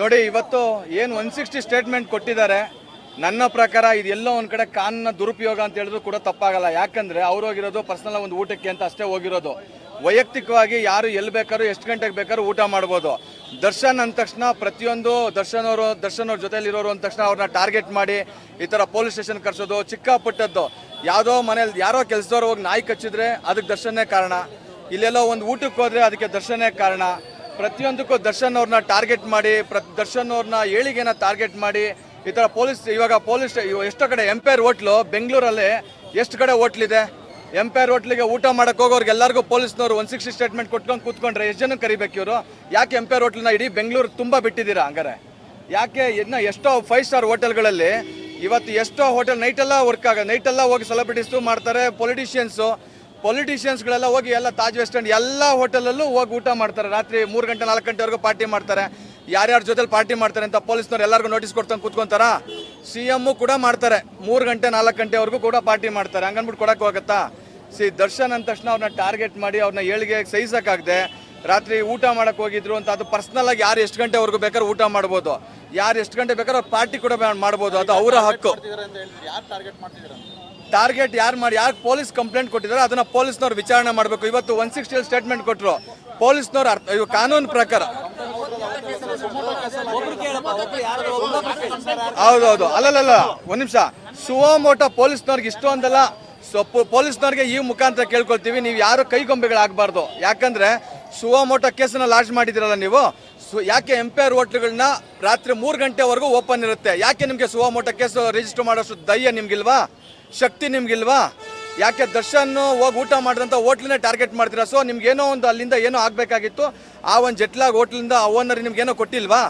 ನೋಡಿ, ಇವತ್ತು ಏನು ಒನ್ ಸಿಕ್ಸ್ಟಿ ಸ್ಟೇಟ್ಮೆಂಟ್ ಕೊಟ್ಟಿದ್ದಾರೆ. ನನ್ನ ಪ್ರಕಾರ ಇದೆಲ್ಲೋ ಒಂದು ಕಡೆ ಕಾನೂನ ದುರುಪಯೋಗ ಅಂತ ಹೇಳಿದ್ರು ಕೂಡ ತಪ್ಪಾಗಲ್ಲ. ಯಾಕಂದ್ರೆ ಅವ್ರು ಹೋಗಿರೋದು ಪರ್ಸನಲ್ ಒಂದು ಊಟಕ್ಕೆ ಅಂತ ಅಷ್ಟೇ ಹೋಗಿರೋದು. ವೈಯಕ್ತಿಕವಾಗಿ ಯಾರು ಎಲ್ಲಿ ಬೇಕಾದ್ರೂ ಎಷ್ಟು ಗಂಟೆಗೆ ಬೇಕಾದ್ರೂ ಊಟ ಮಾಡ್ಬೋದು. ದರ್ಶನ್ ಅಂದ ತಕ್ಷಣ ಪ್ರತಿಯೊಂದು ದರ್ಶನ್ ಅವರು, ದರ್ಶನ್ ಅವ್ರ ಜೊತೆಲಿರೋರು ಅಂದ ತಕ್ಷಣ ಅವ್ರನ್ನ ಟಾರ್ಗೆಟ್ ಮಾಡಿ, ಈ ಥರ ಪೊಲೀಸ್ ಸ್ಟೇಷನ್ ಕರೆಸೋದು ಚಿಕ್ಕ ಪುಟ್ಟದ್ದು ಯಾವುದೋ ಮನೇಲಿ, ಯಾರೋ ಕೆಲಸದವ್ರು ಹೋಗಿ ನಾಯಿ ಕಚ್ಚಿದ್ರೆ ಅದಕ್ಕೆ ದರ್ಶನೇ ಕಾರಣ. ಇಲ್ಲೆಲ್ಲೋ ಒಂದು ಊಟಕ್ಕೆ ಹೋದರೆ ಅದಕ್ಕೆ ದರ್ಶನೇ ಕಾರಣ. ಪ್ರತಿಯೊಂದಕ್ಕೂ ದರ್ಶನ್ ಅವ್ರನ್ನ ಟಾರ್ಗೆಟ್ ಮಾಡಿ ದರ್ಶನ್ ಅವ್ರನ್ನ ಏಳಿಗೆನ ಟಾರ್ಗೆಟ್ ಮಾಡಿ, ಈ ಥರ ಪೊಲೀಸ್, ಇವಾಗ ಪೊಲೀಸ್ ಎಷ್ಟೋ ಕಡೆ ಎಂಪೈರ್ ಹೋಟ್ಲು ಬೆಂಗಳೂರಲ್ಲಿ ಎಷ್ಟು ಕಡೆ ಹೋಟ್ಲಿದೆ. ಎಂಪೈರ್ ಹೋಟ್ಲಿಗೆ ಊಟ ಮಾಡಕ್ಕೆ ಹೋಗೋರ್ಗೆ ಎಲ್ಲರಿಗೂ ಪೊಲೀಸ್ನವರು ಒನ್ ಸಿಕ್ಸ್ಟಿ ಸ್ಟೇಟ್ಮೆಂಟ್ ಕೊಟ್ಕೊಂಡು ಕೂತ್ಕೊಂಡ್ರೆ ಎಷ್ಟು ಜನ ಕರಿಬೇಕು ಇವರು? ಯಾಕೆ ಎಂಪೈರ್ ಹೋಟ್ಲನ್ನ ಇಡೀ ಬೆಂಗಳೂರು ತುಂಬ ಬಿಟ್ಟಿದ್ದೀರಾ ಹಂಗಾರೆ? ಯಾಕೆ ಇನ್ನು ಎಷ್ಟೋ ಫೈವ್ ಸ್ಟಾರ್ ಹೋಟೆಲ್ಗಳಲ್ಲಿ ಇವತ್ತು ಎಷ್ಟೋ ಹೋಟೆಲ್ ನೈಟೆಲ್ಲ ವರ್ಕ್ ಆಗ, ನೈಟೆಲ್ಲ ಹೋಗಿ ಸೆಲೆಬ್ರಿಟೀಸು ಮಾಡ್ತಾರೆ ಪೊಲಿಟಿಷಿಯನ್ಸು ಪೊಲಿಟಿಷಿಯನ್ಸ್ಗಳೆಲ್ಲ ಹೋಗಿ ಎಲ್ಲ ತಾಜ್ ವೆಸ್ಟ್ ಎಂಡ್ ಎಲ್ಲ ಹೋಟೆಲಲ್ಲೂ ಹೋಗಿ ಊಟ ಮಾಡ್ತಾರೆ. ರಾತ್ರಿ ಮೂರು ಗಂಟೆ, ನಾಲ್ಕು ಗಂಟೆವರೆಗೂ ಪಾರ್ಟಿ ಮಾಡ್ತಾರೆ. ಯಾರ್ಯಾರ ಜೊತೆಲಿ ಪಾರ್ಟಿ ಮಾಡ್ತಾರೆ ಅಂತ ಪೊಲೀಸ್ನವ್ರು ಎಲ್ಲರಿಗೂ ನೋಟಿಸ್ ಕೊಡ್ತಾನೆ ಕೂತ್ಕೊಂತಾರ? ಸಿ ಎಮ್ಮು ಕೂಡ ಮಾಡ್ತಾರೆ. ಮೂರು ಗಂಟೆ, ನಾಲ್ಕು ಗಂಟೆವರೆಗೂ ಕೂಡ ಪಾರ್ಟಿ ಮಾಡ್ತಾರೆ. ಹಂಗನ್ಬಿಟ್ಟು ಕೊಡೋಕೆ ಹೋಗುತ್ತಾ? ಸಿ ದರ್ಶನ್ ಅಂದ ತಕ್ಷಣ ಅವ್ರನ್ನ ಟಾರ್ಗೆಟ್ ಮಾಡಿ ಅವ್ರನ್ನ ಏಳಿಗೆ ಸಹಿಸಕ್ಕಾಗದೆ, ರಾತ್ರಿ ಊಟ ಮಾಡಕ್ ಹೋಗಿದ್ರು ಅಂತ ಅದು ಪರ್ಸನಲ್ ಆಗಿ ಯಾರು ಎಷ್ಟು ಗಂಟೆವರೆಗೂ ಬೇಕಾದ್ರೆ ಊಟ ಮಾಡ್ಬೋದು. ಯಾರು ಎಷ್ಟು ಗಂಟೆ ಬೇಕಾದ್ರೆ ಪಾರ್ಟಿ ಕೂಡ ಮಾಡ್ಬೋದು. ಅದು ಅವರ ಹಕ್ಕು. ಟಾರ್ಗೆಟ್ ಯಾರು ಮಾಡಿ, ಯಾರು ಪೊಲೀಸ್ ಕಂಪ್ಲೇಂಟ್ ಕೊಟ್ಟಿದ್ದಾರೆ ಅದನ್ನ ಪೊಲೀಸ್ನವ್ರು ವಿಚಾರಣೆ ಮಾಡಬೇಕು. ಇವತ್ತು ಒನ್ ಸಿಕ್ಸ್ಟಿ ಸ್ಟೇಟ್ಮೆಂಟ್ ಕೊಟ್ಟರು ಪೊಲೀಸ್ನವ್ರು ಅರ್ಥ, ಇವು ಕಾನೂನು ಪ್ರಕಾರ. ಹೌದೌದು. ಅಲ್ಲಲ್ಲ ಒಂದ್ ನಿಮಿಷ. ಸುವಮೋಟ ಪೊಲೀಸ್ನವ್ರಿಗೆ ಇಷ್ಟೊಂದಲ್ಲ ಸೊ ಪೊಲೀಸ್ನವ್ರಿಗೆ ಈ ಮುಖಾಂತರ ಕೇಳ್ಕೊಳ್ತೀವಿ. ನೀವು ಯಾರು ಕೈಗೊಂಬೆಗಳಾಗಬಾರ್ದು. ಯಾಕಂದ್ರೆ ಸುವಮೋಟ ಕೇಸನ್ನ ಲಾಂಚ್ ಮಾಡಿದಿರಲ್ಲ ನೀವು. ಯಾಕೆ ಎಂಪೈರ್ ಹೋಟ್ಲುಗಳನ್ನ ರಾತ್ರಿ ಮೂರು ಗಂಟೆವರೆಗೂ ಓಪನ್ ಇರುತ್ತೆ? ಯಾಕೆ ನಿಮಗೆ ಸುವಮೋಟ ಕೇಸ್ ರಿಜಿಸ್ಟರ್ ಮಾಡೋಷ್ಟು ಧೈರ್ಯ ನಿಮ್ಗಿಲ್ವಾ? ಶಕ್ತಿ ನಿಮ್ಗಿಲ್ವಾ? ಯಾಕೆ ದರ್ಶನ್ ಹೋಗಿ ಊಟ ಮಾಡಿದಂಥ ಹೋಟ್ಲನ್ನೇ ಟಾರ್ಗೆಟ್ ಮಾಡ್ತೀರಾ? ಸೊ ನಿಮ್ಗೇನೋ ಒಂದು ಅಲ್ಲಿಂದ ಏನೋ ಆಗಬೇಕಾಗಿತ್ತು. ಆ ಒಂದು ಜಟ್ಲಾಗ್ ಹೋಟ್ಲಿಂದ ಆ ಓನರ್ ನಿಮ್ಗೇನೋ ಕೊಟ್ಟಿಲ್ವಾ?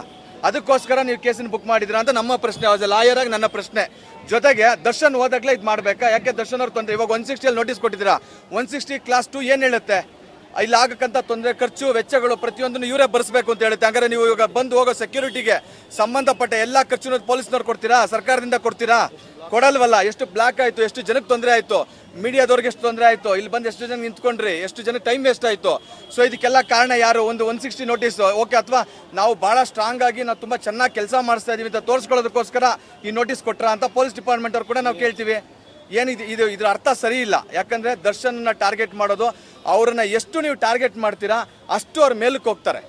ಅದಕ್ಕೋಸ್ಕರ ನೀವು ಕೇಸನ್ನು ಬುಕ್ ಮಾಡಿದಿರಾ ಅಂತ ನಮ್ಮ ಪ್ರಶ್ನೆ. ಆಸ್ ಲಾಯರ್ ಆಗಿ ನನ್ನ ಪ್ರಶ್ನೆ. ಜೊತೆಗೆ ದರ್ಶನ್ ಹೋದಾಗಲೇ ಇದು ಮಾಡಬೇಕಾ? ಯಾಕೆ ದರ್ಶನ್ ಅವ್ರು ತೊಂದರೆ? ಇವಾಗ ಒನ್ ಸಿಕ್ಸ್ಟಿಯಲ್ಲಿ ನೋಟಿಸ್ ಕೊಟ್ಟಿದ್ದೀರಾ? ಒನ್ ಸಿಕ್ಸ್ಟಿ ಕ್ಲಾಸ್ ಟು ಏನು ಹೇಳುತ್ತೆ? ಇಲ್ಲಿ ಆಗಕ್ಕಂಥ ತೊಂದರೆ, ಖರ್ಚು, ವೆಚ್ಚಗಳು ಪ್ರತಿಯೊಂದನ್ನು ಇವರೇ ಬರೆಸಬೇಕು ಅಂತ ಹೇಳುತ್ತೆ. ಹಂಗಾರೆ ನೀವು ಇವಾಗ ಬಂದು ಹೋಗೋ ಸೆಕ್ಯೂರಿಟಿಗೆ ಸಂಬಂಧಪಟ್ಟ ಎಲ್ಲ ಖರ್ಚು ಪೊಲೀಸ್ನವ್ರು ಕೊಡ್ತೀರಾ? ಸರ್ಕಾರದಿಂದ ಕೊಡ್ತೀರಾ? ಕೊಡಲ್ವಲ್ಲ. ಎಷ್ಟು ಬ್ಲಾಕ್ ಆಯಿತು, ಎಷ್ಟು ಜನಕ್ಕೆ ತೊಂದರೆ ಆಯಿತು? ಮೀಡಿಯಾದವ್ರಿಗೆ ಎಷ್ಟು ತೊಂದರೆ ಆಯಿತು? ಇಲ್ಲಿ ಬಂದು ಎಷ್ಟು ಜನ ನಿಂತ್ಕೊಂಡ್ರಿ? ಎಷ್ಟು ಜನ ಟೈಮ್ ವೇಸ್ಟ್ ಆಯಿತು? ಸೊ ಇದಕ್ಕೆಲ್ಲ ಕಾರಣ ಯಾರು? ಒಂದು ಒನ್ ಸಿಕ್ಸ್ಟಿ ನೋಟಿಸ್ ಓಕೆ ಅಥವಾ ನಾವು ಭಾಳ ಸ್ಟ್ರಾಂಗ್ ಆಗಿ ನಾವು ತುಂಬ ಚೆನ್ನಾಗಿ ಕೆಲಸ ಮಾಡಿಸ್ತಾ ಇದೀವಿ ಅಂತ ತೋರಿಸ್ಕೊಳ್ಳೋದಕ್ಕೋಸ್ಕರ ಈ ನೋಟಿಸ್ ಕೊಟ್ಟರ ಅಂತ ಪೊಲೀಸ್ ಡಿಪಾರ್ಟ್ಮೆಂಟ್ ಅವ್ರು ಕೂಡ ನಾವು ಕೇಳ್ತೀವಿ. ಏನಿದೆ, ಇದು, ಇದರ ಅರ್ಥ ಸರಿ ಇಲ್ಲ. ಯಾಕಂದ್ರೆ ದರ್ಶನ್ನ ಟಾರ್ಗೆಟ್ ಮಾಡೋದು ಅವ್ರನ್ನ ಎಷ್ಟು ನೀವು ಟಾರ್ಗೆಟ್ ಮಾಡ್ತೀರಾ ಅಷ್ಟು ಅವ್ರ ಮೇಲಕ್ಕೆ ಹೋಗ್ತಾರೆ.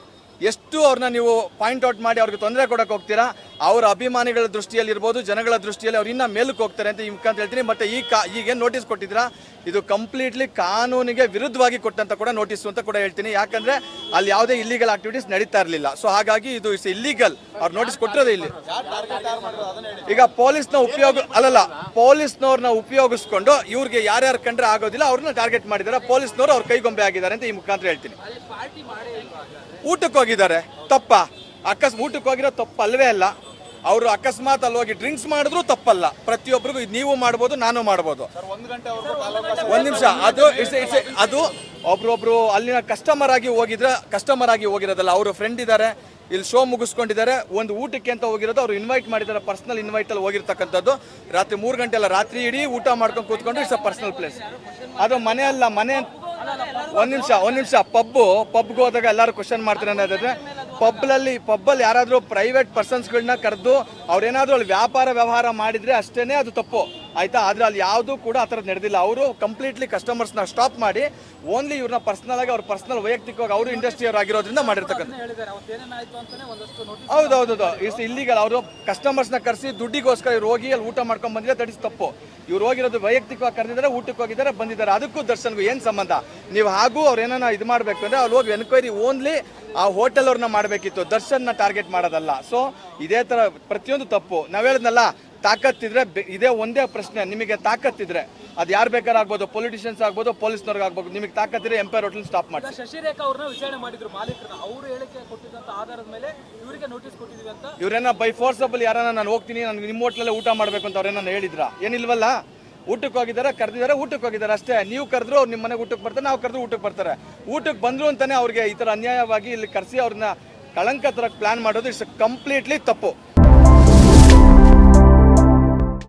ಎಷ್ಟು ಅವ್ರನ್ನ ನೀವು ಪಾಯಿಂಟ್ ಔಟ್ ಮಾಡಿ ಅವ್ರಿಗೆ ತೊಂದರೆ ಕೊಡಕ್ಕೆ ಹೋಗ್ತೀರಾ? ಅವರ ಅಭಿಮಾನಿಗಳ ದೃಷ್ಟಿಯಲ್ಲಿ ಇರ್ಬೋದು ಜನಗಳ ದೃಷ್ಟಿಯಲ್ಲಿ ಅವ್ರು ಇನ್ನೂ ಮೇಲಕ್ಕೆ ಹೋಗ್ತಾರೆ ಅಂತ ಅಂತ ಹೇಳ್ತೀನಿ. ಮತ್ತೆ ಈ ಕಾ, ಈಗೇನು ನೋಟಿಸ್ ಕೊಟ್ಟಿದ್ದೀರಾ? ಇದು ಕಂಪ್ಲೀಟ್ಲಿ ಕಾನೂನಿಗೆ ವಿರುದ್ಧವಾಗಿ ಕೊಟ್ಟಂತ ಕೂಡ ನೋಟಿಸ್ ಅಂತ ಕೂಡ ಹೇಳ್ತೀನಿ. ಯಾಕಂದ್ರೆ ಅಲ್ಲಿ ಯಾವುದೇ ಇಲ್ಲಿಗಲ್ ಆಕ್ಟಿವಿಟೀಸ್ ನಡೀತಾ ಇರಲಿಲ್ಲ. ಸೊ ಹಾಗಾಗಿ ಇದು ಇಸ್ ಇಲ್ಲಿಗಲ್ ಅವ್ರು ನೋಟಿಸ್ ಕೊಟ್ಟಿರೋದೇ ಇಲ್ಲಿ. ಈಗ ಪೊಲೀಸ್ನ ಉಪಯೋಗ, ಅಲ್ಲಲ್ಲ ಪೊಲೀಸ್ನವ್ರನ್ನ ಉಪಯೋಗಿಸ್ಕೊಂಡು ಇವ್ರಿಗೆ ಯಾರ್ಯಾರು ಕಂಡ್ರೆ ಆಗೋದಿಲ್ಲ, ಅವ್ರನ್ನ ಟಾರ್ಗೆಟ್ ಮಾಡಿದ್ದಾರೆ. ಪೊಲೀಸ್ನವರು ಅವ್ರ ಕೈಗೊಂಬೆ ಆಗಿದ್ದಾರೆ ಅಂತ ಈ ಮುಖಾಂತರ ಹೇಳ್ತೀನಿ. ಊಟಕ್ಕೆ ಹೋಗಿದ್ದಾರೆ ತಪ್ಪ. ಅಕಸ್ ಊಟಕ್ಕೆ ಹೋಗಿರೋ ತಪ್ಪು ಅಲ್ವೇ ಅಲ್ಲ. ಅವರು ಅಕಸ್ಮಾತ್ ಅಲ್ಲಿ ಹೋಗಿ ಡ್ರಿಂಕ್ಸ್ ಮಾಡಿದ್ರು ತಪ್ಪಲ್ಲ. ಪ್ರತಿಯೊಬ್ಬರಿಗೂ ಇದು ನೀವು ಮಾಡ್ಬೋದು ನಾನು ಮಾಡ್ಬೋದು. ಒಂದು ನಿಮಿಷ. ಅದು ಅದು ಒಬ್ರೊಬ್ರು ಅಲ್ಲಿನ ಕಸ್ಟಮರ್ ಆಗಿ ಹೋಗಿದ್ರೆ ಕಸ್ಟಮರ್ ಆಗಿ ಹೋಗಿರೋದಲ್ಲ. ಅವರು ಫ್ರೆಂಡ್ ಇದ್ದಾರೆ ಇಲ್ಲಿ ಶೋ ಮುಗಿಸ್ಕೊಂಡಿದ್ದಾರೆ. ಒಂದು ಊಟಕ್ಕೆ ಅಂತ ಹೋಗಿರೋದು ಅವ್ರು ಇನ್ವೈಟ್ ಮಾಡಿದ್ದಾರೆ ಪರ್ಸನಲ್ ಇನ್ವೈಟ್ ಅಲ್ಲಿ ಹೋಗಿರ್ತಕ್ಕಂಥದ್ದು. ರಾತ್ರಿ ಮೂರು ಗಂಟೆ ಅಲ್ಲ ರಾತ್ರಿ ಇಡೀ ಊಟ ಮಾಡ್ಕೊಂಡು ಕೂತ್ಕೊಂಡು ಇಟ್ಸ್ ಅ ಪರ್ಸನಲ್ ಪ್ಲೇಸ್ ಅದು ಮನೆ ಅಲ್ಲ ಮನೆ ಒಂದ್ ನಿಮಿಷ ಒಂದ್ ನಿಮಿಷ. ಪಬ್ಬು, ಪಬ್ಗೆ ಹೋದಾಗ ಎಲ್ಲರೂ ಕ್ವಶನ್ ಮಾಡ್ತಾರೆ ಅನ್ನೋದಾದ್ರೆ ಪಬ್ನಲ್ಲಿ ಪಬ್ಬಲ್ಲಿ ಯಾರಾದರೂ ಪ್ರೈವೇಟ್ ಪರ್ಸನ್ಸ್ಗಳನ್ನ ಕರೆದು ಅವ್ರೇನಾದ್ರೂ ಅಲ್ಲಿ ವ್ಯಾಪಾರ ವ್ಯವಹಾರ ಮಾಡಿದ್ರೆ ಅಷ್ಟೇನೆ ಅದು ತಪ್ಪು. ಆಯ್ತಾ? ಆದರೆ ಅಲ್ಲಿ ಯಾವುದೂ ಕೂಡ ಆ ಥರದ್ದು ನಡೆದಿಲ್ಲ. ಅವರು ಕಂಪ್ಲೀಟ್ಲಿ ಕಸ್ಟಮರ್ಸ್ನ ಸ್ಟಾಪ್ ಮಾಡಿ ಓನ್ಲಿ ಇವ್ರನ್ನ ಪರ್ಸನಲ್ ಆಗಿ ಅವ್ರ ಪರ್ಸನಲ್ ವೈಯಕ್ತಿಕವಾಗಿ ಅವರು ಇಂಡಸ್ಟ್ರಿ ಅವ್ರು ಆಗಿರೋದ್ರಿಂದ ಮಾಡಿರ್ತಕ್ಕಂಥ ಹೌದೌದು ಇಸ್ ಇಲ್ಲಿಗಲ್ ಅವರು ಕಸ್ಟಮರ್ಸ್ನ ಕರೆಸಿ ದುಡ್ಡಿಗೋಸ್ಕರ ಇವ್ರು ಹೋಗಿ ಅಲ್ಲಿ ಊಟ ಮಾಡ್ಕೊಂಡು ಬಂದಿದ್ರೆ ದಟ್ ಇಸ್ ತಪ್ಪು. ಇವ್ರು ಹೋಗಿರೋದು ವೈಯಕ್ತಿಕವಾಗಿ ಕರೆದಿದ್ದಾರೆ ಊಟಕ್ಕೆ ಹೋಗಿದ್ದಾರೆ ಬಂದಿದ್ದಾರೆ. ಅದಕ್ಕೂ ದರ್ಶನ್ಗೂ ಏನು ಸಂಬಂಧ? ನೀವು ಹಾಗೂ ಅವ್ರು ಏನಾನ ಇದು ಮಾಡಬೇಕು ಅಂದ್ರೆ ಅಲ್ಲಿ ಹೋಗಿ ಎನ್ಕ್ವೈರಿ ಓನ್ಲಿ ಆ ಹೋಟೆಲ್ ಅವ್ರನ್ನ ಮಾಡಬೇಕಿತ್ತು. ದರ್ಶನ್ನ ಟಾರ್ಗೆಟ್ ಮಾಡೋದಲ್ಲ. ಸೊ ಇದೇ ಥರ ಪ್ರತಿಯೊಂದು ತಪ್ಪು. ನಾವು ಹೇಳಿದ್ನಲ್ಲ ತಾಕತ್ತಿದ್ರೆ ಇದ್ರೆ ಇದೇ ಒಂದೇ ಪ್ರಶ್ನೆ ನಿಮಗೆ ತಾಕತ್ತಿದ್ರೆ. ಅದು ಯಾರು ಬೇಕಾದ್ರೂ ಆಗ್ಬೋದು ಪೊಲಿಟಿಷಿಯನ್ಸ್ ಆಗ್ಬೋದು ಪೊಲೀಸ್ನವ್ರಿಗೆ ಆಗ್ಬೋದು ನಿಮಗೆ ತಾಕತ್ತಿದ್ರೆ ಎಂಪೈರ್ ಹೋಟೆಲ್ ಸ್ಟಾಪ್ ಮಾಡಿ ಶಶಿರೇಖಾ ಅವ್ರನ್ನ ವಿಚಾರಣೆ ಮಾಡಿದ್ರು ಮಾಲೀಕರನ್ನ. ಅವರು ಹೇಳಿಕೆ ಕೊಟ್ಟಿದ್ದಂತ ಆಧಾರದ ಮೇಲೆ ಇವರಿಗೆ ನೋಟಿಸ್ ಕೊಟ್ಟಿದೀವಿ ಅಂತ? ಇವ್ರೇನ ಬೈ ಫೋರ್ಸಬಲ್ ಯಾರನ್ನ ನಾನು ಹೋಗ್ತೀನಿ ನಾನು ನಿಮ್ಮ ಹೋಟ್ಲಲ್ಲೇ ಊಟ ಮಾಡಬೇಕು ಅಂತ ಅವ್ರೇನ ಹೇಳಿದ್ರ? ಏನಿಲ್ವಲ್ಲ? ಊಟಕ್ಕೆ ಹೋಗಿದ್ದಾರೆ ಕರೆದಿದ್ದಾರೆ ಊಟಕ್ಕೆ ಹೋಗಿದ್ದಾರೆ ಅಷ್ಟೇ. ನೀವು ಕರೆದ್ರು ಅವ್ರು ನಿಮ್ಮ ಮನೆಗೆ ಊಟಕ್ಕೆ ಬರ್ತಾರೆ ನಾವು ಕರೆದ್ರು ಊಟಕ್ಕೆ ಬರ್ತಾರೆ. ಊಟಕ್ಕೆ ಬಂದ್ರು ಅಂತಾನೆ ಅವ್ರಿಗೆ ಈ ಥರ ಅನ್ಯಾಯವಾಗಿ ಇಲ್ಲಿ ಕರೆಸಿ ಅವ್ರನ್ನ ಕಳಂಕ ಥರ ಪ್ಲಾನ್ ಮಾಡೋದು ಇಟ್ಸ್ ಕಂಪ್ಲೀಟ್ಲಿ ತಪ್ಪು.